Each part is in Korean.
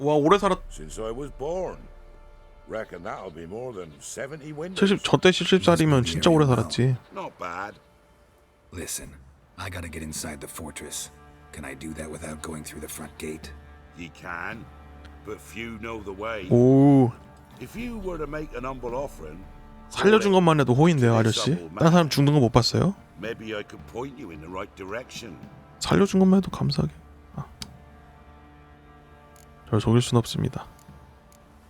와 오래 살았. since I was born. Reckon that'll be more than 70 winters. 70 저때 70살이면 진짜 오래 살았지. Not bad. Listen, I gotta get inside the fortress. Can I do that without going through the front gate? Ye can, but few know the way. 오 If you were to make an humble offering, 살려준 것만 해도 호인데요 아저씨. 딴 사람 죽는 거 못 봤어요? maybe I could point you in the right direction. 살려준 것만 해도 감사하게. 아. 절 속일 순 없습니다.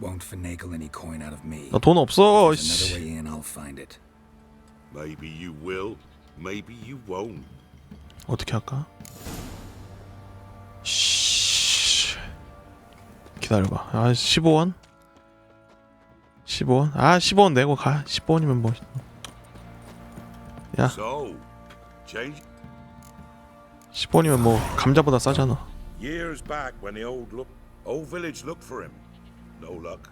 Won't finagle any coin out of me. 나 돈 없어. There's 씨. another way in, I'll find it. Maybe you will, maybe you won't. 어떻게 할까? 씨. 기다려봐. 아 15원? 15원? 아 15원 내고 가. 15원이면 뭐. 야 So, change 10원이면 뭐 감자보다 싸잖아. years back when the old look old village looked for him. No luck.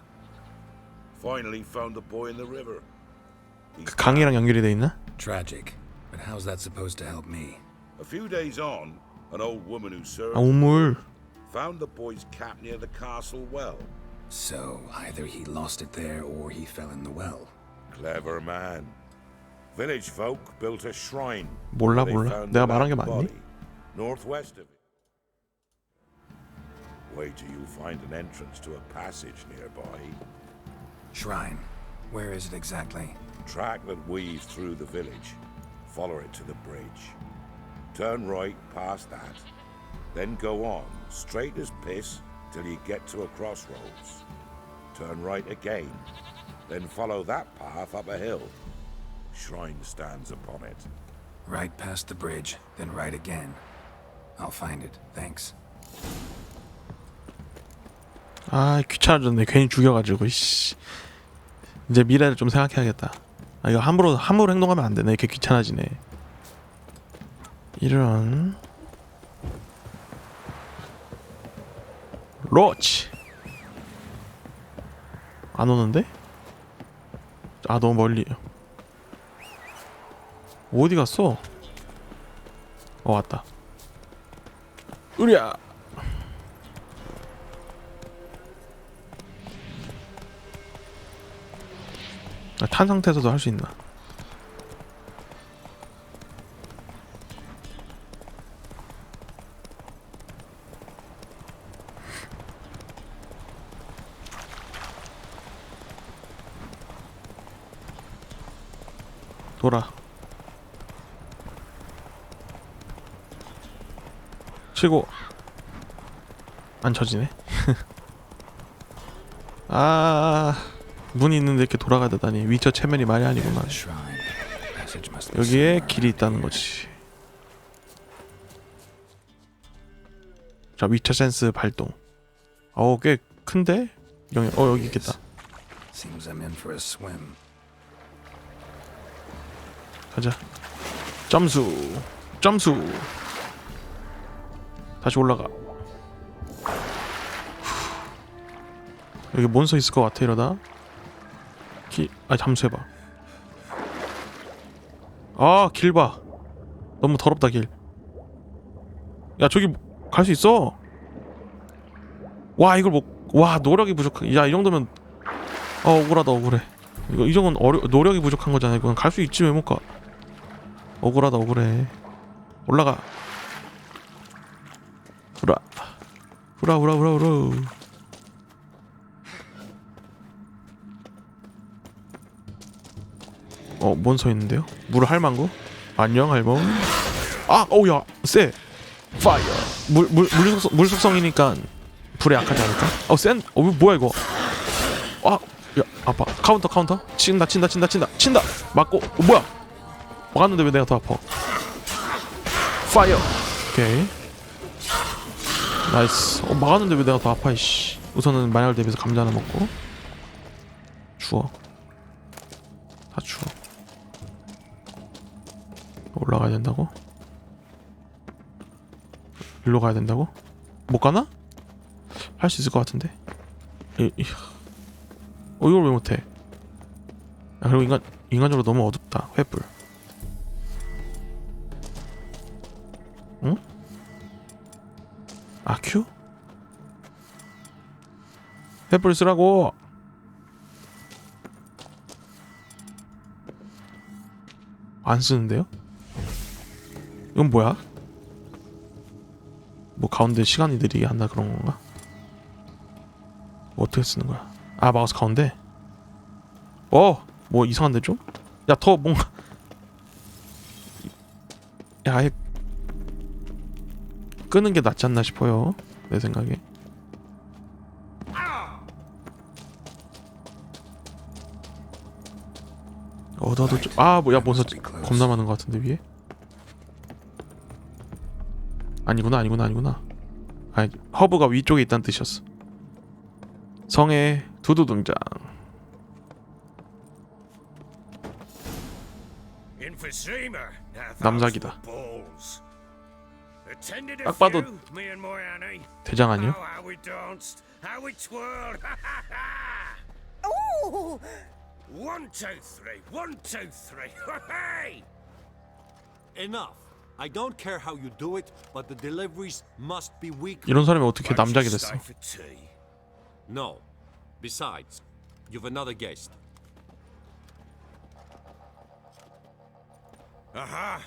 Finally found the boy in the river. He's 그 강이랑 연결이 돼 있나? Tragic. But how's that supposed to help me? A few days on, an old woman who served 아 우물. found the boy's cap near the castle well. So, either he lost it there or he fell in the well. Clever man. Village folk built a shrine. 몰라 where they 몰라. found 내가 the 말한 게 lad's 맞니? body, Northwest of it. Wait till you find an entrance to a passage nearby. Shrine. Where is it exactly? Track that weaves through the village. Follow it to the bridge. Turn right past that. Then go on, straight as piss, till you get to a crossroads. Turn right again. Then follow that path up a hill. Shrine stands upon it. Right past the bridge, then right again. I'll find it. Thanks. 아 귀찮아졌네. 괜히 죽여가지고. 씨. 이제 미래를 좀 생각해야겠다. 아 이거 함부로 함부로 행동하면 안 되네. 이렇게 귀찮아지네. 이런. 로치. 안 오는데? 아 너무 멀리. 어디 갔어? 어 왔다. 으랴. 아, 탄 상태에서도 할 수 있나? 돌아. 치고 안 쳐지네. 아 문이 있는데 이렇게 돌아가야 되다니 위쳐 체면이 말이 be 여기에 길이 있다는 거지. 자 위쳐 센스 발동. 어우 꽤 큰데? 여기 어 여기 있겠다. 가자. 점수. 점수. 다시 올라가. 여기 몬스터 있을 것 같아 이러다. 기, 아 잠수해봐. 아 길 봐. 너무 더럽다 길. 야 저기 갈 수 있어. 와 이걸 못. 와 노력이 부족해. 야이 정도면 아 억울하다 억울해. 이거 이 정도는 어려 노력이 부족한 거잖아. 이건 갈 수 있지 왜 못 가? 억울하다 억울해. 올라가. 후라. 후라 후라 후라 후라. 어, 뭔 서 있는데요? 물 할망구? 안녕 할멈. 아, 어우야, 쎄. 파이어. 물, 물, 물, 속성, 물 속성이니까 불에 약하지 않을까? 어, 센. 어, 뭐야 이거? 아, 야, 아파. 카운터, 카운터. 친다, 친다, 친다, 친다, 친다. 맞고. 어, 뭐야? 막았는데 왜 내가 더 아파? 파이어. 오케이. 나이스. 어, 막았는데 왜 내가 더 아파? 이씨. 우선은 마약을 대비해서 감자 하나 먹고. 주워. 다 주워. 올라가야 된다고? 일로 가야 된다고? 못 가나? 할 수 있을 것 같은데. 어 이걸 왜 못해? 야 그리고 인간 인간적으로 너무 어둡다. 횃불. 응? 아 큐? 횃불 쓰라고. 안 쓰는데요? 이건 뭐야? 뭐 가운데 시간이 느리게 한다 그런 건가? 뭐 어떻게 쓰는 거야? 아 마우스 가운데. 어, 뭐 이상한데 좀? 야 더 뭔가. 야 아예 끄는 게 낫지 않나 싶어요. 내 생각에. 얻어도 좀... 아 뭐야 뭔서 겁나 많은 것 같은데 위에? 아니구나 아니구나 아니구나 아니 허브가 위쪽에 있다는 뜻이었어 성의 두두 등장 Emphysema. Now 남작이다. 딱 봐도. 대장 아니요? Oh, one, two, three. One, two, three. Hey! Enough. I don't care how you do it, but the deliveries must be weekly. 이런 사람이 어떻게 Won't you 남작이 됐어 stay for tea? No. Besides, you've another guest. Aha!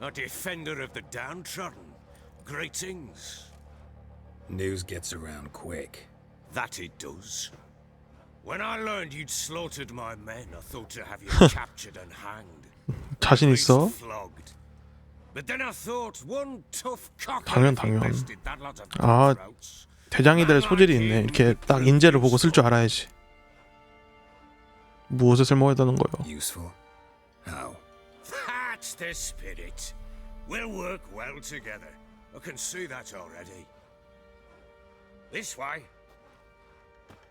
A defender of the downtrodden. Greetings. News gets around quick. That it does. When I learned you'd slaughtered my men, I thought to have you captured and hanged. 자신 at least 있어? Flogged. 당연, 당연. 아, cutthroats. 대장이 될 소질이 있네 이렇게 딱 인재를 보고 쓸 줄 알아야지 무엇에 쓸모있다는 거요 Useful? How? That's the spirit. We'll work well together. I can see that already. This way.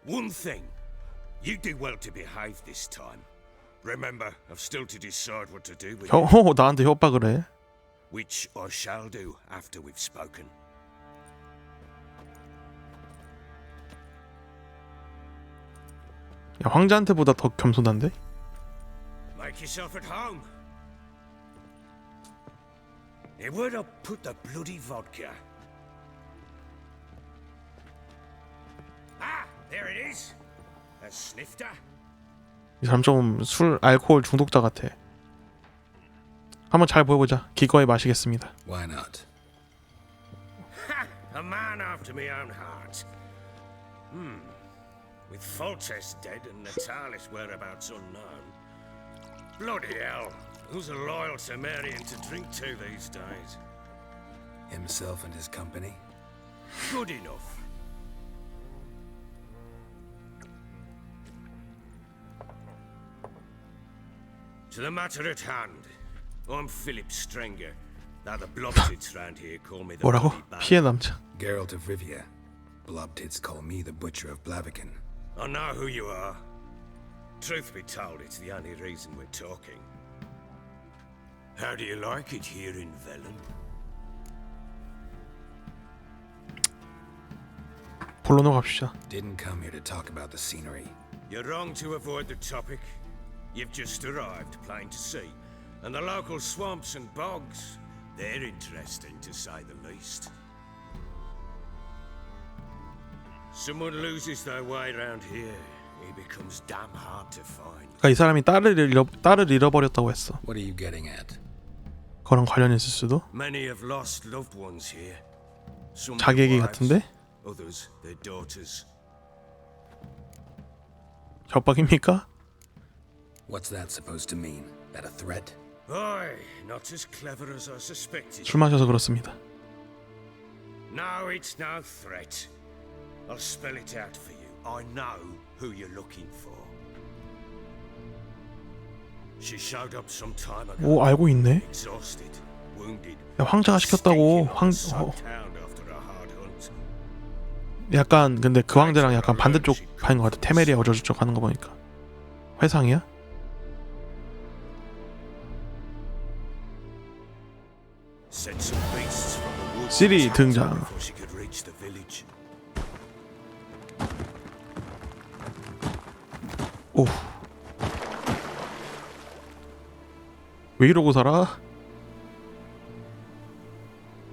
One thing. You do well to behave this time. Remember, I've still to decide what to do with 혀, you, 어, 나한테 협박을 해 which I shall do after we've spoken. 야, 황제한테보다 더 겸손한데? Make yourself at home. Hey, where'd I put the bloody vodka? Ah, there it is. A snifter. 이 사람 좀 술 알코올 중독자 같아 한번 잘 보여보자 기꺼이 마시겠습니다 Why not? Ha! A man after my own heart. Hmm. With Foltest dead and Natalis whereabouts unknown. Bloody hell. Who's a loyal Sumerian to drink to these days? Himself and his company? Good enough. To the matter at hand. I'm Philip Strenger. Now the blobtits round here call me the 뭐라고? bloody bad. 피해 남자 Geralt of Rivia. Blobtits call me the Butcher of Blaviken. I know who you are. Truth be told, it's the only reason we're talking. How do you like it here in Velen? 본론으로 갑시다 Didn't come here to talk about the scenery. You're wrong to avoid the topic. You've just arrived, plain to see. And the local swamps and bogs, they're interesting to say the least. Someone loses their way around here, he becomes damn hard to find. 그러니까 이 사람이 딸을 잃어, 딸을 잃어버렸다고 했어 What are you getting at? 그런 관련이 있을 수도 Many have lost loved ones here. Some 자기 their 얘기 wives, 같은데? others their daughters. 협박입니까? What's that supposed to mean? That a threat? 술 마셔서 그렇습니다 No, it's no threat. I'll spell it out for you. I know who you're looking for. She showed up some time ago. 오 알고 있네 Exhausted, wounded. 야, 황제가 시켰다고 황 어. 약간 근데 그 황제랑 약간 반대쪽 파인 것 같아 테메리아 어저저쪽 하는 거 보니까 회상이야? 시리 등장. 오. 왜 이러고 살아?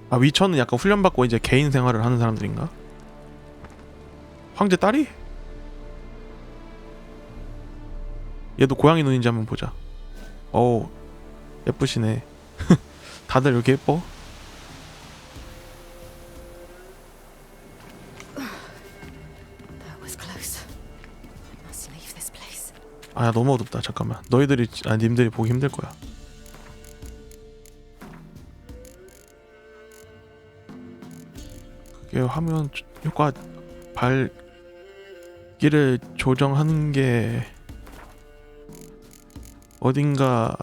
아 위쳐는 약간 훈련받고 이제 개인 생활을 하는 사람들인가? 황제 딸이? 얘도 고양이 눈인지 한번 보자. 어우 예쁘시네. 다들 이렇게 예뻐? 아 너무 어둡다. 잠깐만. 너희들이 아 님들이 보기 힘들 거야. 그게 화면 조- 효과 밝기를 조정하는 게 어딘가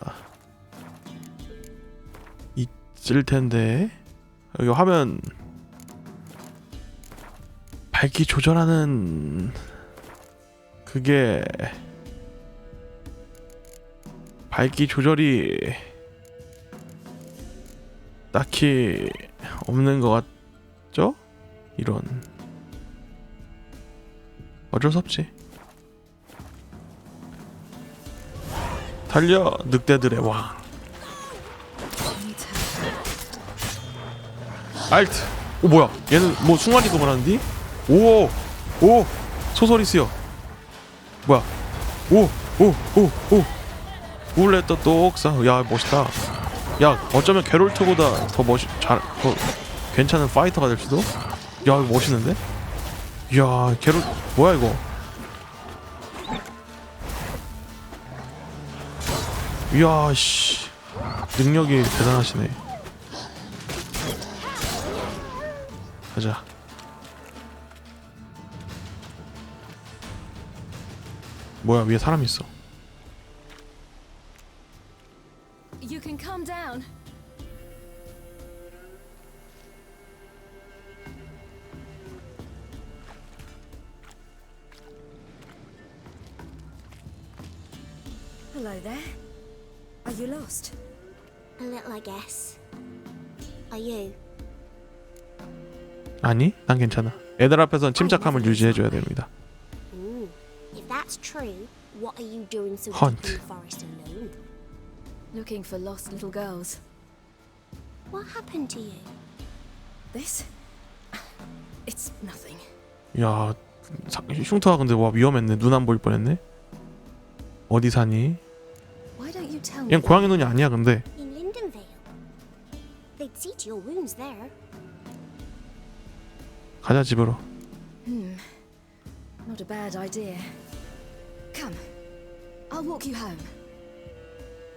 있을 텐데 여기 화면 밝기 조절하는 그게 밝기 조절이 딱히 없는 것 같죠? 이런. 어쩔 수 없지. 달려 늑대들의 왕. 알트. 오 뭐야? 얘는 뭐 순간이동을 하는디? 오오 소설이스요 뭐야? 오 오 오 오 울레또 똑사 야 멋있다. 야 어쩌면 게롤트보다 더 멋있 잘더 괜찮은 파이터가 될 수도? 야 이거 멋있는데? 야 게롤 뭐야 이거? 이야 씨. 능력이 대단하시네. 가자. 뭐야 위에 사람 있어 down. Hello there. Are you lost? A little, I guess. Are you? 아니 난 괜찮아 애들 앞에선 침착함을 유지해줘야 됩니다 Ooh. If that's true, what are you doing so Hunt. deep in the forest alone? Looking for lost little girls. What happened to you? This? It's nothing. 야 사- 흉터가 근데 와 위험했네 눈 안 보일 뻔했네 어디 사니? Why don't you tell me? 얘는 고양이 눈이 아니야 근데 In Lindenvale. They'd see to your wounds there. 가자 집으로 Hmm. Not a bad idea. Come. I'll walk you home.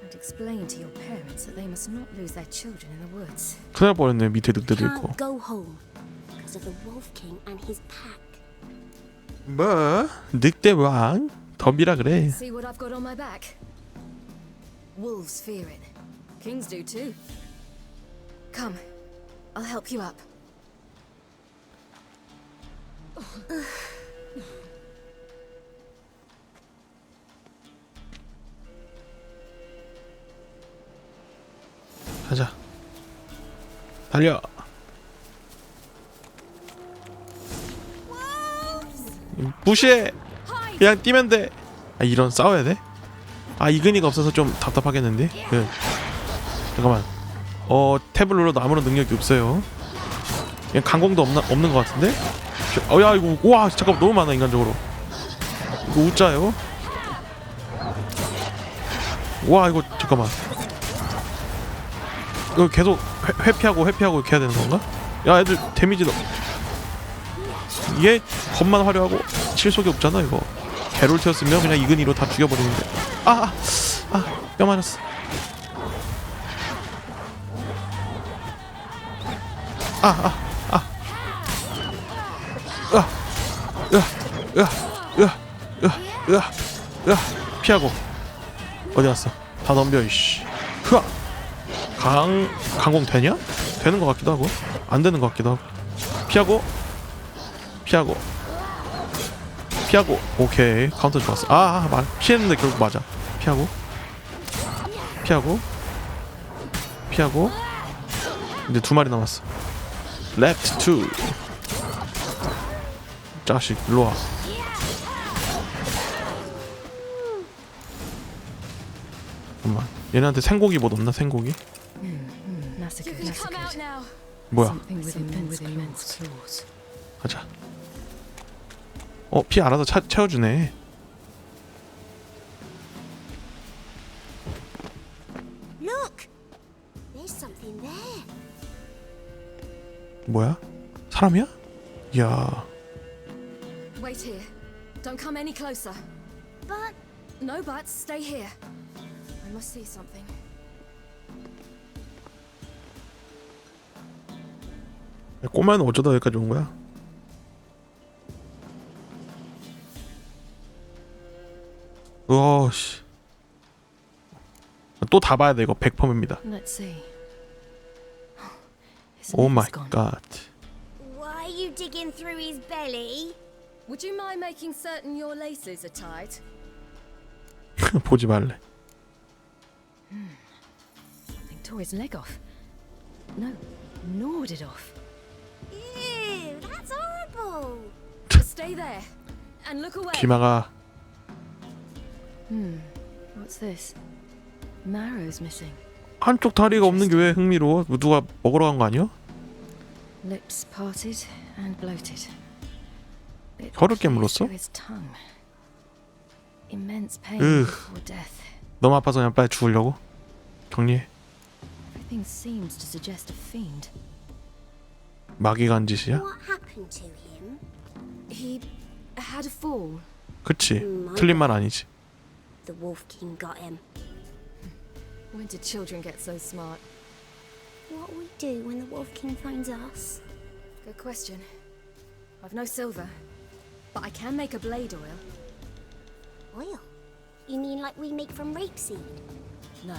And explain to your parents that they must not lose their children in the woods. 큰일 날 뻔했네 밑에 늑대도 있고 Can't go home because of the Wolf King and his pack. 뭐? 늑대 왕? 덤비라 그래 See what I've got on my back? Wolves fear it. Kings do too. Come. I'll help you up. 가자. 달려. 무시해. 그냥 뛰면 돼 아 이런 싸워야 돼? 아 이근이가 없어서 좀 답답하겠는데? 그 잠깐만. 어 탭을 눌러도 아무런 능력이 없어요. 그냥 강공도 없나, 없는 것 같은데? 어야 이거 와 잠깐 너무 많아 인간적으로. 이거 웃자요? 와 이거 잠깐만 이거 계속 회, 회피하고 회피하고 이렇게 해야 되는 건가? 야 애들 데미지 넣 이게 겉만 화려하고 실속이 없잖아 이거. 게롤트였으면 그냥 이근이로 다 죽여버리는데. 아아 아, 아, 아 맞았어. 아아 아 으아 으아 으아 으아 으아 으아 피하고. 어디 갔어? 다 넘겨 이씨. 흐아. 강 강공 되냐? 되는 것 같기도 하고 안 되는 것 같기도 하고. 피하고? 피하고. 피하고. 오케이. 카운터 좋았어. 아, 아 말, 피했는데 결국 맞아. 피하고. 피하고. 피하고. 이제 두 마리 남았어. Left two. 자식 일로와. 잠깐만. 얘네한테 생고기 뭐 넣나? 생고기? 뭐야? 가자. 어, 피 알아서 차, 채워주네. 뭐야? 사람이야? 야. Wait here. Don't come any closer. But no buts. Stay here. I must see something. 꼬마는 어쩌다 여기까지 온 거야? 우와 씨. 또 다 봐야 돼 이거 100%입니다. Let's see. His 오 liver's 마이 gone. 갓. why are you digging through his belly? Would you mind making certain your laces are tied? 보지 말래. Something tore his leg off. No, gnawed it off. Stay there and look away. 기마가 What's this? Marrow's missing. 한쪽 다리가 없는 게 왜 흥미로워? 뭐 누가 먹으러 간 거 아니야? Lips parted and bloated. Bit 혀를 깨물었어? through his tongue. Immense pain Ugh. before death. 너무 아파서 그냥 빨리 죽으려고? 격리해. Everything seems to suggest a fiend. 마귀가 한 짓이야? What happened to him? He had a fall. 그치. 음, 틀린 말 아니지. The Wolf King got him. When did children get so smart? What will we do when the Wolf King finds us? Good question. I've no silver, but I can make a blade oil. Oil? You mean like we make from rapeseed? No,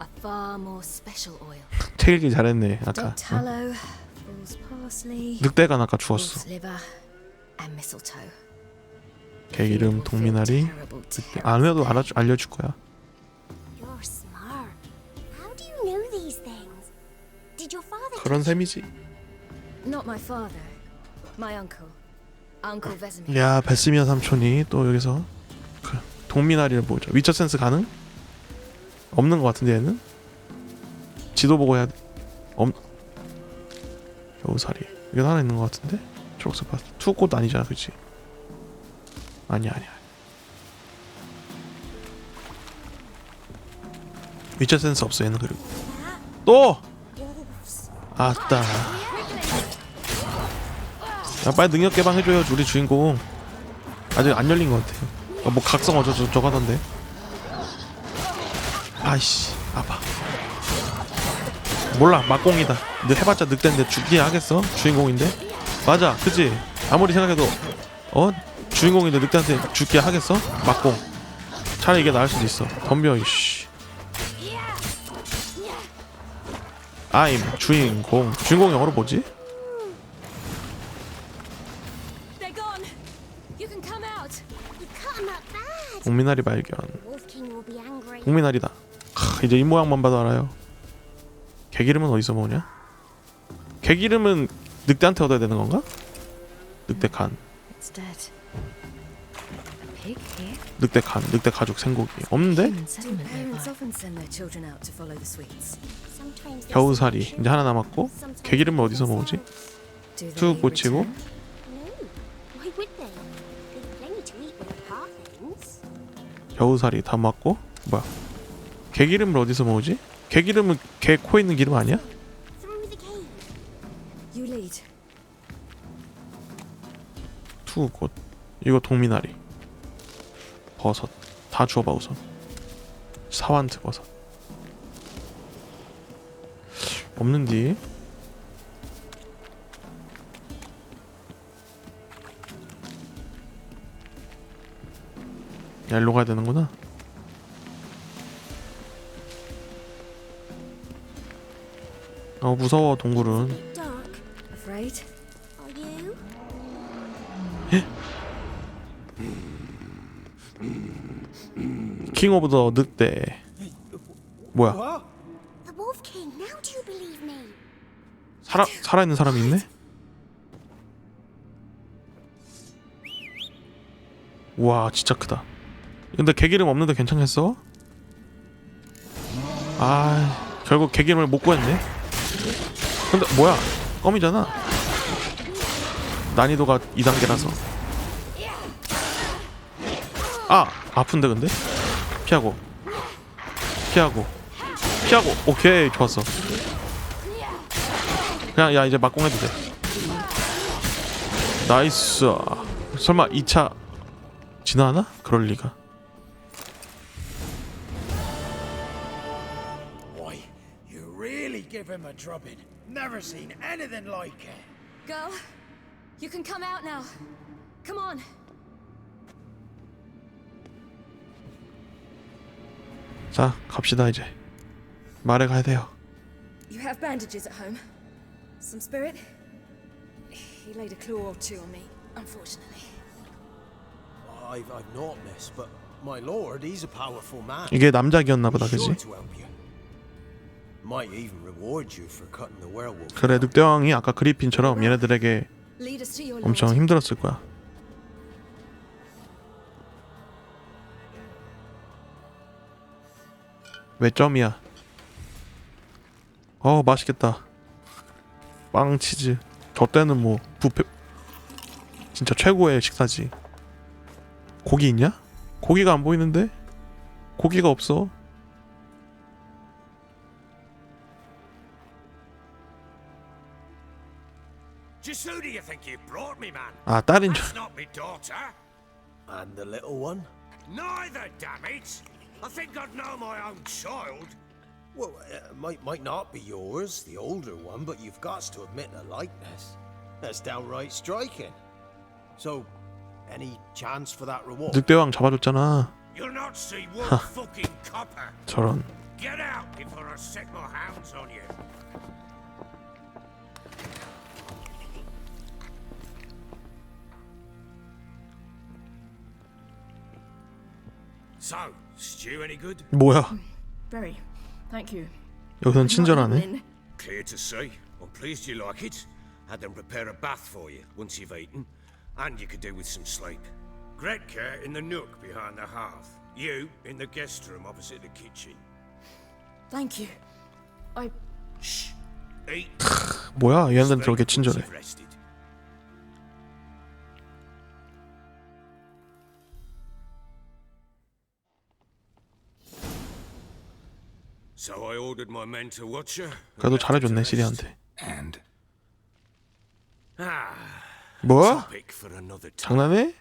a far more special oil. 책 읽기 잘했네 아까. Dog tallow, fool's parsley, 늑대가 아까 죽었어. And mistletoe. 걔 이름 동미나리. Terrible, terrible. 안 해도 알아 알려줄 거야. You're smart. How do you know these things? Did your father? 그런 셈이지. Not my father, my uncle, Uncle Vesemir. 야 베스미아 삼촌이 또 여기서 그 동미나리를 보죠. 위쳐 센스 가능? 없는 것 같은데 얘는 지도 보고 해야 돼. 없. 여우살이 이게 하나 있는 것 같은데 초록색 파스 투꽃 아니잖아, 그렇지? 아니야 아니야. 위쳐 센스 없어 얘는 그리고. 또. 아따. 야 빨리 능력 개방해줘요 우리 주인공. 아직 안 열린 것 같아. 어, 뭐 각성 어쩌고 저쩌고 하던데. 아이씨 아파. 몰라 막공이다. 너 해봤자 늑대인데 죽기 하겠어? 주인공인데 맞아 그치 아무리 생각해도 어? 주인공인데 늑대한테 죽기 하겠어? 막공 차라리 이게 나을 수도 있어. 덤벼 이씨. I'm 주인공. 주인공 영어로 뭐지? 국민아리 발견. 국민아리다. 크, 이제 입모양만 봐도 알아요. 개기름은 어디서 먹냐? 개기름은 늑대한테 얻어야 되는 건가? 늑대 간 here? 늑대 간 늑대 가죽 생고기 없는데? 네, 음, 겨우살이 이제 하나 남았고 개기름은 어디서 they 툭 Parthens. 겨우살이 다 맞고 뭐야 개기름을 어디서 먹지? 개기름은 개 코 있는 기름 아니야? 투꽃 이거 동미나리. 버섯. 다 주워봐 우선. 사완트 버섯. 없는디? 야 일로 가야 되는구나. 어 무서워 동굴은 킹 오브 더 늑대 뭐야 The Wolf King. Now do you believe me? 살아 살아있는 사람이 있네? 와 진짜 크다. 근데 개기름 없는데 괜찮겠어? 아 결국 개기름을 못 구했네. 근데 뭐야 껌이잖아. 난이도가 2단계라서. 아 아픈데 근데 피하고 피하고 피하고 오케이 좋았어. 그냥 야 이제 막공해도 돼. 나이스. 설마 2차 지나나? 그럴 리가. Give him a drubbing. Never seen anything like it. Girl, you can come out now. Come on. 자, 갑시다 이제. 말에 가야 돼요. You have bandages at home. Some spirit? He laid a claw or two on me, unfortunately. I've, I've not, miss, but my lord, he's a powerful man. 이게 남작이었나 보다, 그지? to help you. Might even reward you for cutting the werewolf. 그래, 늑대왕이 아까 그리핀처럼 얘네들에게 엄청. 힘들었을 거야. 몇 점이야? 어 맛있겠다. 빵 치즈. 저 때는 뭐 부페 진짜 최고의 식사지. 고기 있냐? 고기가 안 보이는데? 고기가 없어. 아 딸인 줄. That's not me daughter. And the little one? Neither, damn it! I think I'd know my own child. Well, it might, might not be yours, the older one, but you've got to admit the likeness. That's downright striking. So, any chance for that reward? 늑대왕 잡아줬잖아. You'll not see one fucking copper. 저런. Get out before I set my hounds on you. So, stew any good? 뭐야? Very. Thank you. 여기선 친절하네. Clear to see. I'm pleased you like it. Had them prepare a bath for you once you've eaten, and you could do with some sleep. Gretka in the nook behind the hearth. You in the guest room opposite the kitchen. Thank you. I Shh. Eat. 뭐야? 얘네들 Speak 저렇게 once 친절해. you've rested. 그래도 잘해줬네. 시리한테. Ah, 뭐? 장난해?